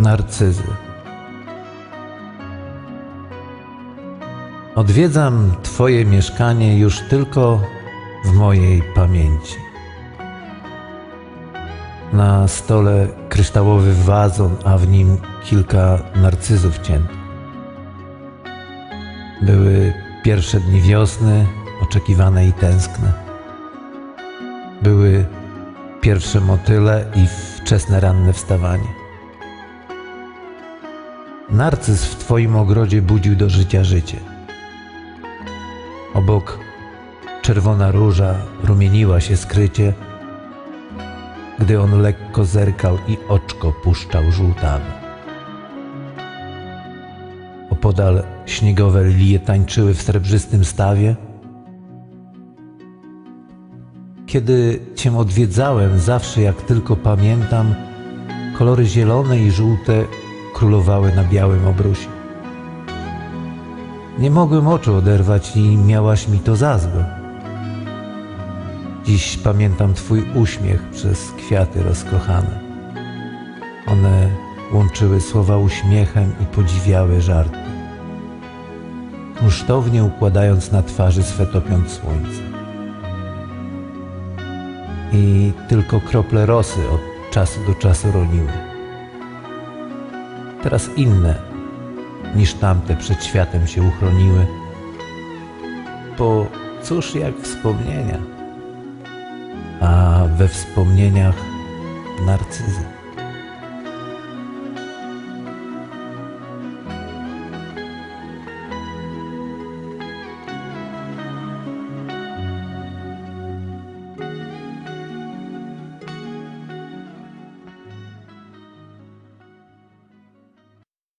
Narcyzy. Odwiedzam Twoje mieszkanie już tylko w mojej pamięci. Na stole kryształowy wazon, a w nim kilka narcyzów ciętych. Były pierwsze dni wiosny, oczekiwane i tęskne. Były pierwsze motyle i wczesne ranne wstawanie. Narcyz w Twoim ogrodzie budził do życia życie. Obok czerwona róża rumieniła się skrycie, gdy on lekko zerkał i oczko puszczał żółtawe. Opodal śniegowe lilie tańczyły w srebrzystym stawie. Kiedy Cię odwiedzałem, zawsze jak tylko pamiętam, kolory zielone i żółte królowały na białym obrusie. Nie mogłem oczu oderwać i miałaś mi to za złe. Dziś pamiętam Twój uśmiech przez kwiaty rozkochane. One łączyły słowa uśmiechem i podziwiały żarty. Kunsztownie układając na twarzy swe topiąc słońce. I tylko krople rosy od czasu do czasu roniły. Teraz inne niż tamte przed światem się uchroniły. Bo cóż jak wspomnienia, a we wspomnieniach narcyzy.